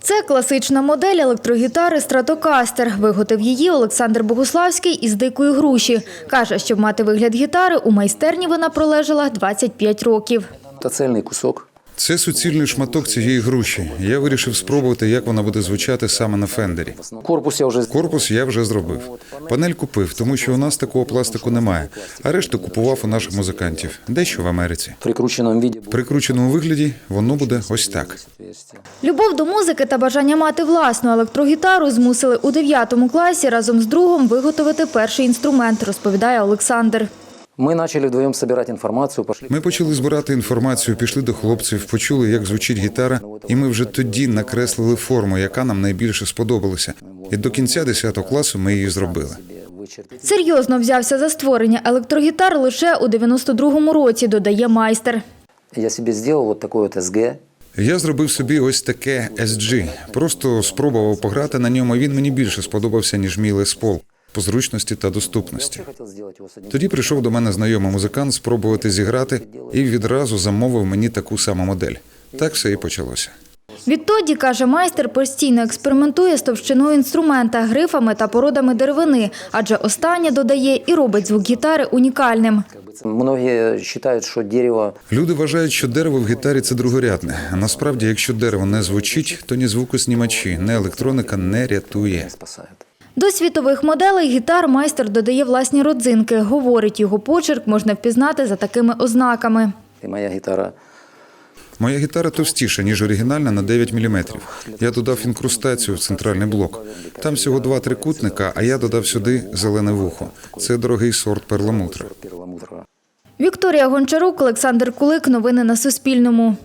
Це класична модель електрогітари Стратокастер. Виготовив її Олександр Богуславський із дикої груші. Каже, щоб мати вигляд гітари, у майстерні вона пролежала 25 років. Та цельний кусок. Це суцільний шматок цієї груші. Я вирішив спробувати, як вона буде звучати саме на фендері. Корпус я уже Корпус я вже зробив. Панель купив, тому що у нас такого пластику немає. А решту купував у наших музикантів, дещо в Америці. в прикрученном виде. В прикрученому вигляді воно буде ось так. Любов до музики та бажання мати власну електрогітару змусили у 9 класі разом з другом виготовити перший інструмент, розповідає Олександр. Мы начали вдвоем собирать информацию, пошли. Ми почали збирати інформацію, пішли до хлопців, почули, як звучить гітара, і ми вже тоді накреслили форму, яка нам найбільше сподобалася. І до кінця 10 класу ми її зробили. Серйозно взявся за створення електрогітар лише у 92-му році, додає майстер. Я себе сделал вот такой вот СГ. Я зробив собі ось таке SG. Просто спробував пограти на ньому. Він мені більше сподобався, ніж мій Paul по зручності та доступності. Тоді прийшов до мене знайомий музикант спробувати зіграти і відразу замовив мені таку саму модель. Так все і почалося. Відтоді, каже майстер, постійно експериментує з товщиною інструмента, грифами та породами деревини, адже останнє додає і робить звук гітари унікальним. Многие считают, что дерево Люди вважають, що дерево в гітарі це другорядне. А насправді, якщо дерево не звучить, то ні звукоснімачі, ні електроніка не рятує. До світових моделей гітар майстер додає власні родзинки. Говорить, його почерк можна впізнати за такими ознаками. Моя гитара Моя гітара товстіша, ніж оригінальна на 9 мм. Я додав інкрустацію в центральний блок. Там всього два трикутника, а я додав сюди зелене вухо. Це дорогий сорт перламутра. Вікторія Гончарук, Олександр Кулик. Новини на Суспільному.